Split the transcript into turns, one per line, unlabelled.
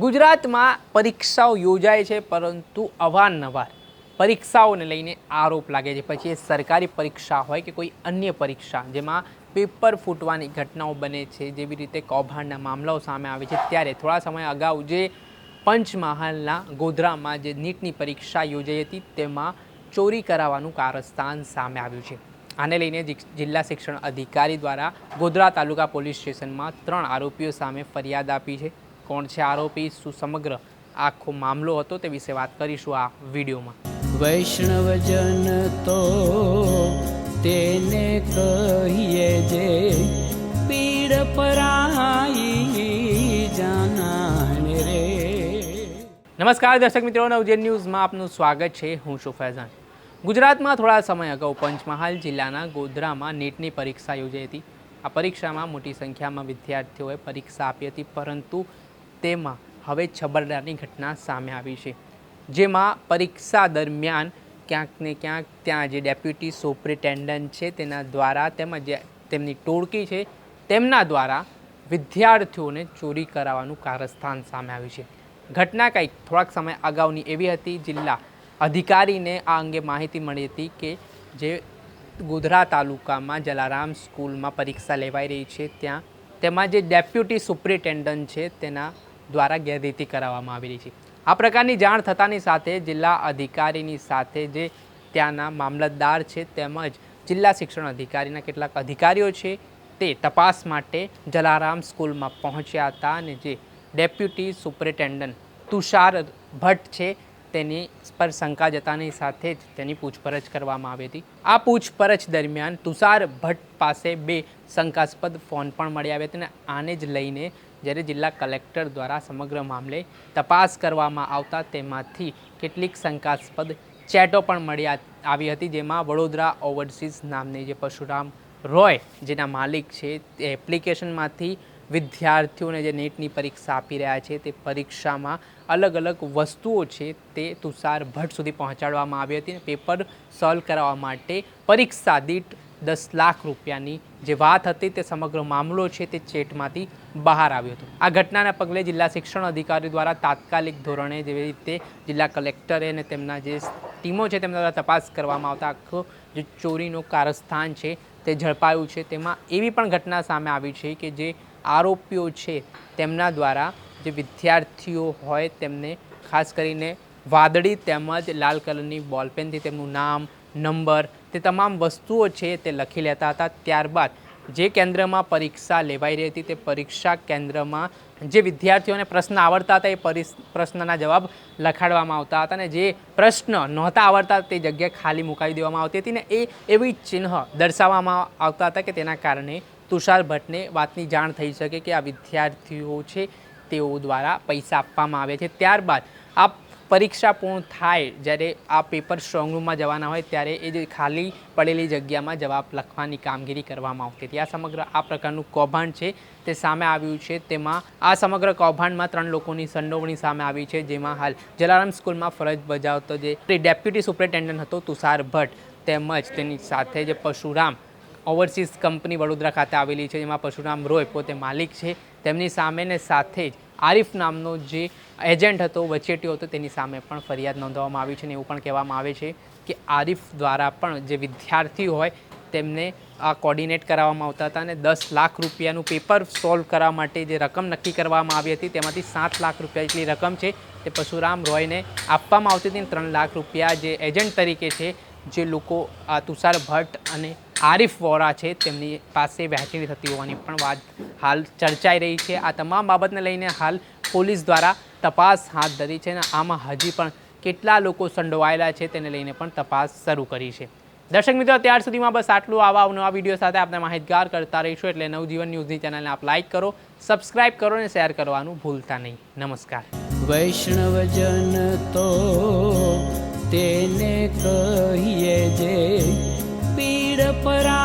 ગુજરાતમાં પરીક્ષાઓ યોજાય છે, પરંતુ અવારનવાર પરીક્ષાઓને લઈને આરોપ લાગે છે. પછી એ સરકારી પરીક્ષા હોય કે કોઈ અન્ય પરીક્ષા, જેમાં પેપર ફૂટવાની ઘટનાઓ બને છે, જેવી રીતે કૌભાંડના મામલાઓ સામે આવે છે, ત્યારે થોડા સમય અગાઉ જે પંચમહાલના ગોધરામાં જે નીટની પરીક્ષા યોજાઈ હતી, તેમાં ચોરી કરાવવાનું કારસ્તાન સામે આવ્યું છે. આને લઈને જિલ્લા શિક્ષણ અધિકારી દ્વારા ગોધરા તાલુકા પોલીસ સ્ટેશનમાં ત્રણ આરોપીઓ સામે ફરિયાદ આપી છે. કોણ છે આરોપી શું સમગ્ર આખો મામલો હતો તે વિશે વાત કરીશું આ વિડીયોમાં.
વૈષ્ણવજન તો તેને કહીએ જે પીડ પરાઈ જાનાને રે.
નમસ્કાર દર્શક મિત્રો નવજેન ન્યૂઝમાં આપનું સ્વાગત છે. હું છું ફૈઝાન. ગુજરાતમાં થોડા સમય અગાઉ પંચમહાલ જિલ્લાના ગોધરામાં નીટની પરીક્ષા યોજાઈ હતી. આ પરીક્ષામાં મોટી સંખ્યામાં વિદ્યાર્થીઓએ પરીક્ષા આપી હતી પરંતુ તેમાં હવે છબરડાની ઘટના સામે આવી છે, જેમાં પરીક્ષા દરમિયાન ક્યાંક ને ક્યાંક ત્યાં જે ડેપ્યુટી સુપ્રિન્ટેન્ડન્ટ છે તેના દ્વારા તેમજ તેમની ટોળકી છે તેમના દ્વારા વિદ્યાર્થીઓને ચોરી કરાવવાનું કારસ્થાન સામે આવ્યું છે. ઘટના કંઈક થોડાક સમય અગાઉની એવી હતી, જિલ્લા અધિકારીને આ અંગે માહિતી મળી હતી કે જે ગોધરા તાલુકામાં જલારામ સ્કૂલમાં પરીક્ષા લેવાઈ રહી છે, ત્યાં તેમાં જે ડેપ્યુટી સુપ્રિન્ટેન્ડન્ટ છે તેના દ્વારા ગેરરીતિ કરાવવામાં આવી રહી છે. આ પ્રકારની જાણ થતાની સાથે જિલ્લા અધિકારીની સાથે જે ત્યાંના મામલતદાર છે તેમજ જિલ્લા શિક્ષણ અધિકારીના કેટલાક અધિકારીઓ છે તે તપાસ માટે જલારામ સ્કૂલમાં પહોંચ્યા હતા અને જે ડેપ્યુટી સુપ્રિન્ટેન્ડન્ટ તુષાર ભટ્ટ છે તેની પર શંકા જતાની સાથે જ તેની પૂછપરછ કરવામાં આવી હતી. આ પૂછપરછ દરમિયાન તુષાર ભટ્ટ પાસે બે શંકાસ્પદ ફોન પણ મળી આવ્યા હતા અને આને જ લઈને જ્યારે જિલ્લા કલેક્ટર દ્વારા સમગ્ર મામલે તપાસ કરવામાં આવતા તેમાંથી કેટલીક શંકાસ્પદ ચેટો પણ મળી આવી હતી જેમાં વડોદરા ઓવરસીઝ નામની જે પરશુરામ રોય, જેના માલિક છે, તે એપ્લિકેશનમાંથી વિદ્યાર્થીઓને જે નેટની પરીક્ષા આપી રહ્યા છે તે પરીક્ષામાં અલગ અલગ વસ્તુઓ છે તે તુષાર ભટ્ટ સુધી પહોંચાડવામાં આવી હતી અને પેપર સોલ્વ કરાવવા માટે પરીક્ષા દીઠ દસ લાખ રૂપિયાની જે વાત હતી તે સમગ્ર મામલો છે તે ચેટમાંથી બહાર આવ્યો હતો. આ ઘટનાના પગલે જિલ્લા શિક્ષણ અધિકારી દ્વારા તાત્કાલિક ધોરણે જેવી રીતે જિલ્લા કલેક્ટરે અને તેમના જે ટીમો છે તેમના દ્વારા તપાસ કરવામાં આવતા આખો જે ચોરીનું કારસ્થાન છે તે ઝડપાયું છે. તેમાં એવી પણ ઘટના સામે આવી છે કે જે આરોપીઓ છે તેમના દ્વારા જે વિદ્યાર્થીઓ હોય તેમને ખાસ કરીને વાદળી તેમજ લાલ કલરની બોલપેનથી તેમનું નામ, નંબર, તે તમામ વસ્તુઓ છે તે લખી લેતા હતા. ત્યારબાદ જે કેન્દ્રમાં પરીક્ષા લેવાઈ રહી હતી તે પરીક્ષા કેન્દ્રમાં જે વિદ્યાર્થીઓને પ્રશ્ન આવડતા હતા એ પ્રશ્નના જવાબ લખાડવામાં આવતા હતા અને જે પ્રશ્ન નહોતા આવડતા તે જગ્યા ખાલી મુકાવી દેવામાં આવતી હતી ને એ એવી ચિહ્ન દર્શાવવામાં આવતા હતા કે તેના કારણે તુષાર ભટ્ટને વાતની જાણ થઈ શકે કે આ વિદ્યાર્થીઓ છે તેઓ દ્વારા પૈસા આપવામાં આવે છે. ત્યારબાદ આ પરીક્ષા પૂર્ણ થાય જ્યારે આ પેપર સ્ટ્રોંગ રૂમમાં જવાના હોય ત્યારે એ જે ખાલી પડેલી જગ્યામાં જવાબ લખવાની કામગીરી કરવામાં આવતી હતી. આ સમગ્ર આ પ્રકારનું કૌભાંડ છે તે સામે આવ્યું છે. તેમાં આ સમગ્ર કૌભાંડમાં ત્રણ લોકોની સંડોવણી સામે આવી છે. જેમાં હાલ જલારામ સ્કૂલમાં ફરજ બજાવતો જે ડેપ્યુટી સુપ્રિન્ટેન્ડન્ટ હતો તુષાર ભટ્ટ તેમજ તેની સાથે જે પરશુરામ ઓવરસીઝ કંપની વડોદરા ખાતે આવેલી છે, જેમાં પરશુરામ રોય પોતે માલિક છે. તેમની સામેને સાથે જ આરિફ નામનો જે એજન્ટ હતો, વચેટીઓ હતો, તેની સામે પણ ફરિયાદ નોંધવામાં આવી છે અને એવું પણ કહેવામાં આવે છે કે આરિફ દ્વારા પણ જે વિદ્યાર્થી હોય તેમને આ કોર્ડિનેટ કરાવવામાં આવતા હતા અને દસ લાખ રૂપિયાનું પેપર સોલ્વ કરવા માટે જે રકમ નક્કી કરવામાં આવી હતી, તેમાંથી સાત લાખ રૂપિયા જેટલી રકમ છે તે પશુરામ રોયને આપવામાં આવતી હતી ત્રણ લાખ રૂપિયા જે એજન્ટ તરીકે છે, જે લોકો આ તુષાર ભટ્ટ અને આરિફ વોરા છે, તેમની પાસે વહેંચણી થતી હોવાની પણ વાત હાલ ચર્ચાઈ રહી છે. આ તમામ બાબતને લઈને હાલ પોલીસ દ્વારા તપાસ હાથ ધરી છે અને આમાં હજી પણ કેટલા લોકો સંડોવાયેલા છે તેને લઈને પણ તપાસ શરૂ કરી છે. દર્શક મિત્રો અત્યાર સુધીમાં બસ આટલું. આવા નવા વીડિયો સાથે આપણે માહિતગાર કરતા રહીશું એટલે નવજીવન ન્યૂઝની ચેનલને આપ લાઇક કરો, સબસ્ક્રાઇબ કરો અને શેર કરવાનું ભૂલતા નહીં. નમસ્કાર.
વૈષ્ણવજન તો તેને કહીએ જે up what I